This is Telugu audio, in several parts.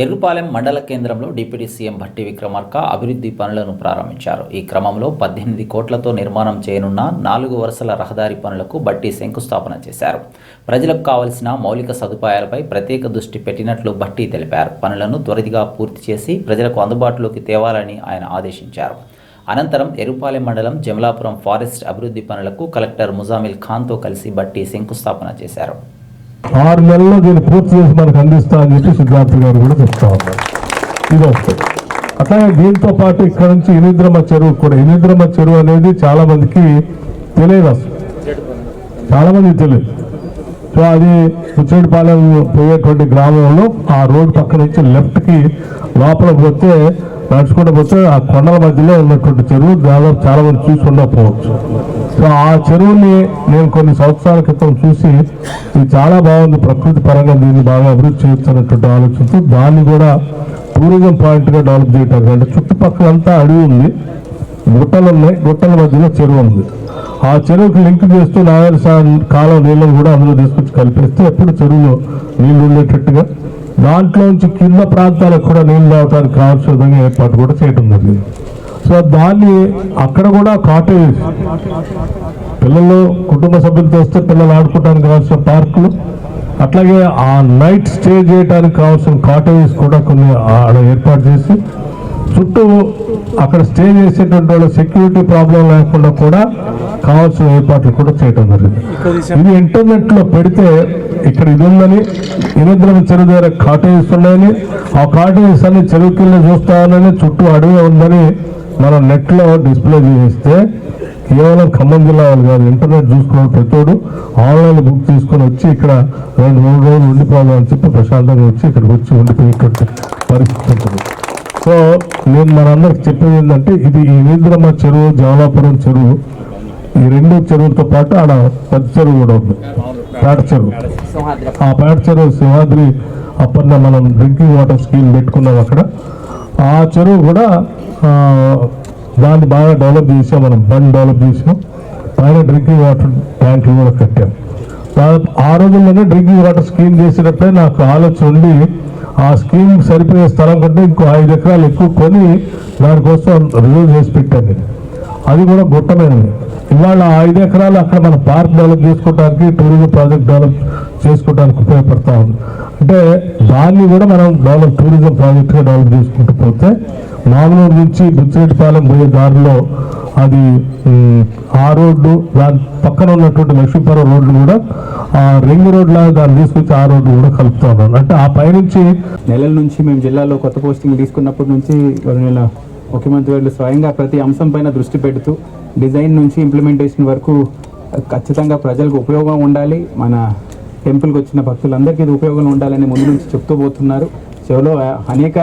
ఎర్రుపాలెం మండల కేంద్రంలో డిప్యూటీ సీఎం భట్టి విక్రమార్క అభివృద్ధి పనులను ప్రారంభించారు. ఈ క్రమంలో పద్దెనిమిది కోట్లతో నిర్మాణం చేయనున్న నాలుగు వరుసల రహదారి పనులకు భట్టి శంకుస్థాపన చేశారు. ప్రజలకు కావలసిన మౌలిక సదుపాయాలపై ప్రత్యేక దృష్టి పెట్టినట్లు భట్టి తెలిపారు. పనులను త్వరితగా పూర్తి చేసి ప్రజలకు అందుబాటులోకి తేవాలని ఆయన ఆదేశించారు. అనంతరం ఎరుపాలెం మండలం జమలాపురం ఫారెస్ట్ అభివృద్ధి పనులకు కలెక్టర్ ముజామిల్ ఖాన్తో కలిసి భట్టి శంకుస్థాపన చేశారు. ఆరు నెలల్లో దీన్ని పూర్తి చేసి మనకు అందిస్తా అని చెప్పి సిద్ధార్థ గారు కూడా చెప్తా ఉన్నారు. ఇది వస్తుంది అట్లాగే దీంతో పాటు ఇక్కడ నుంచి ఇనిద్రమ చెరువు కూడా. ఇనిద్రమ చెరువు అనేది చాలా మందికి తెలియదు అసలు. చాలా మందికి తెలియదు. సో అది ముచ్చేటిపాలెం పోయేటువంటి గ్రామంలో ఆ రోడ్డు పక్క నుంచి లెఫ్ట్కి లోపల పోతే నడుచుకుంటూ పోతే ఆ కొండల మధ్యలో ఉన్నటువంటి చెరువు దాదాపు చాలా మంది చూసి ఉండకపోవచ్చు. సో ఆ చెరువుని నేను కొన్ని సంవత్సరాల క్రితం చూసి ఇది చాలా బాగుంది ప్రకృతి పరంగా దీన్ని బాగా అభివృద్ధి చేయొచ్చు అన్నటువంటి ఆలోచనతో దాన్ని కూడా టూరిజం పాయింట్గా డెవలప్ చేయటం అంటే చుట్టుపక్కల అంతా అడవి ఉంది గుట్టలు ఉన్నాయి గుట్టల మధ్యలో చెరువు ఉంది. ఆ చెరువుకి లింక్ చేస్తూ నాగర్ కాలం నీళ్ళను కూడా అందులో తీసుకొచ్చి కలిపేస్తే ఎప్పుడు చెరువులో నీళ్ళు ఉండేటట్టుగా దాంట్లోంచి కింద ప్రాంతాలకు కూడా నీళ్ళు రావడానికి కావాల్సిన విధంగా ఏర్పాటు కూడా చేయడం జరిగింది. సో దాన్ని అక్కడ కూడా కాటేజ్ పిల్లలు కుటుంబ సభ్యులతో వస్తే పిల్లలు ఆడుకోవడానికి కావాల్సిన పార్కులు అట్లాగే ఆ నైట్ స్టే చేయడానికి కావాల్సిన కాటేజెస్ కూడా కొన్ని ఆడ ఏర్పాటు చేసి చుట్టూ అక్కడ స్టే చేసేటువంటి వాళ్ళ సెక్యూరిటీ ప్రాబ్లం లేకుండా కూడా కావాల్సిన ఏర్పాట్లు కూడా చేయడం జరిగింది. ఇది ఇంటర్నెట్లో పెడితే ఇక్కడ ఇది ఉందని ఇరుద్రం చెరువు దగ్గర కాటేజెస్ ఉన్నాయని ఆ కాటేజెస్ అన్ని చెరువు చూస్తానని చుట్టూ అడవి ఉందని మనం నెట్లో డిస్ప్లే చేస్తే కేవలం ఖమ్మం జిల్లా వాళ్ళు కాదు ఇంటర్నెట్ చూసుకున్న ప్రతోడు ఆన్లైన్ బుక్ తీసుకొని వచ్చి ఇక్కడ రెండు మూడు రోజులు ఉండిపోదాం అని చెప్పి ప్రశాంతంగా వచ్చి ఇక్కడికి వచ్చి ఉండిపోయేటువంటి పరిస్థితి ఉంటుంది. సో నేను మనందరికి చెప్పేది ఏంటంటే ఇది ఈ నిద్రమ చెరువు జాలాపురం చెరువు. ఈ రెండు చెరువులతో పాటు ఆడ పెద్ద చెరువు కూడా ఉంది. పేట చెరువు. ఆ పేట చెరువు సింహాద్రి అప్పట్లో మనం డ్రింకింగ్ వాటర్ స్కీమ్ పెట్టుకున్నాం అక్కడ. ఆ చెరువు కూడా దాన్ని బాగా డెవలప్ చేసాం మనం బండ్ డెవలప్ చేసాం. పైన డ్రింకింగ్ వాటర్ ట్యాంకులు కూడా కట్టాం. దాదాపు ఆ రోజుల్లోనే డ్రింకింగ్ వాటర్ స్కీమ్ చేసేటప్పుడే నాకు ఆలోచన ఉండి ఆ స్కీమ్ సరిపోయే స్థలం కంటే ఇంకో ఐదు ఎకరాలు ఎక్కువ కొని దానికోసం రిజర్వ్ చేసి పెట్టాను నేను. అది కూడా గుట్టమైనది. ఇవాళ ఐదు ఎకరాలు అక్కడ మన పార్క్ డెవలప్ చేసుకోవడానికి టూరిజం ప్రాజెక్ట్ డెవలప్ చేసుకోవడానికి ఉపయోగపడతా ఉంది. అంటే దాన్ని కూడా మనం డెవలప్ టూరిజం ప్రాజెక్ట్గా డెవలప్ చేసుకుంటూ పోతే మామూలు నుంచి బుచ్చిరెడ్డిపాలెం పోయే దారిలో అది ఆ రోడ్డు దాని పక్కన ఉన్నటువంటి లక్ష్మీపురం రోడ్డు కూడా ఆ రింగ్ రోడ్ లాగా దాన్ని తీసుకొచ్చి ఆ రోడ్డు కూడా కలుపుతా ఉన్నాను అంటే ఆ పైనుంచి నెలల నుంచి మేము జిల్లాలో కొత్త పోస్టింగ్ తీసుకున్నప్పటి నుంచి నెల ముఖ్యమంత్రి వాళ్ళు స్వయంగా ప్రతి అంశం పైన దృష్టి పెడుతూ డిజైన్ నుంచి ఇంప్లిమెంటేషన్ వరకు ఖచ్చితంగా ప్రజలకు ఉపయోగం ఉండాలి. మన టెంపుల్కి వచ్చిన భక్తులందరికీ ఇది ఉపయోగం ఉండాలని ముందు నుంచి చెప్తూ పోతున్నారు. చివరిలో అనేక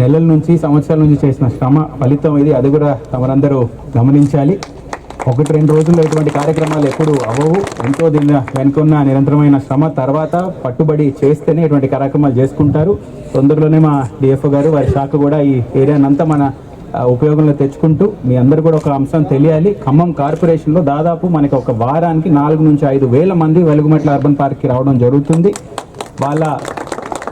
నెలల నుంచి సంవత్సరాల నుంచి చేసిన శ్రమ ఫలితం ఇది అది కూడా తమరందరూ గమనించాలి. ఒకటి రెండు రోజుల్లో ఇటువంటి కార్యక్రమాలు ఎప్పుడు అవ్వవు. ఎంతో దీని వెనుకున్న నిరంతరమైన శ్రమ తర్వాత పట్టుబడి చేస్తేనే ఇటువంటి కార్యక్రమాలు చేసుకుంటారు. తొందరలోనే మా డిఎఫ్ఓ గారు వారి శాఖ కూడా ఈ ఏరియానంతా మన ఉపయోగంలో తెచ్చుకుంటూ మీ అందరు కూడా ఒక అంశం తెలియాలి. ఖమ్మం కార్పొరేషన్లో దాదాపు మనకి ఒక వారానికి నాలుగు నుంచి ఐదు వేల మంది వెలుగుమెట్ల అర్బన్ పార్క్కి రావడం జరుగుతుంది. వాళ్ళ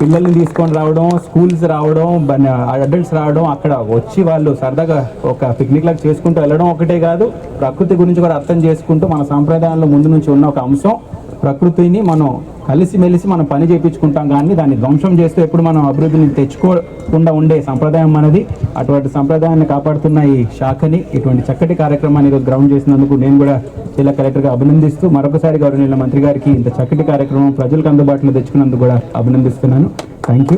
పిల్లల్ని తీసుకొని రావడం స్కూల్స్ రావడం అడల్ట్స్ రావడం అక్కడ వచ్చి వాళ్ళు సరదాగా ఒక పిక్నిక్ లాగా చేసుకుంటూ వెళ్ళడం ఒకటే కాదు ప్రకృతి గురించి కూడా అర్థం చేసుకుంటూ మన సాంప్రదాయాల్లో ముందు నుంచి ఉన్న ఒక అంశం ప్రకృతిని మనం కలిసిమెలిసి మనం పని చేయించుకుంటాం కానీ దాన్ని ధ్వంసం చేస్తూ ఎప్పుడు మనం అభివృద్ధిని తెచ్చుకోకుండా ఉండే సంప్రదాయం మనది. అటువంటి సంప్రదాయాన్ని కాపాడుతున్న ఈ శాఖని ఇటువంటి చక్కటి కార్యక్రమాన్ని గ్రౌండ్ చేసినందుకు నేను కూడా జిల్లా కలెక్టర్గా అభినందిస్తూ మరొకసారి గౌరవనీయుల మంత్రి గారికి ఇంత చక్కటి కార్యక్రమం ప్రజలకు అందుబాటులో తెచ్చుకున్నందుకు కూడా అభినందిస్తున్నాను. Thank you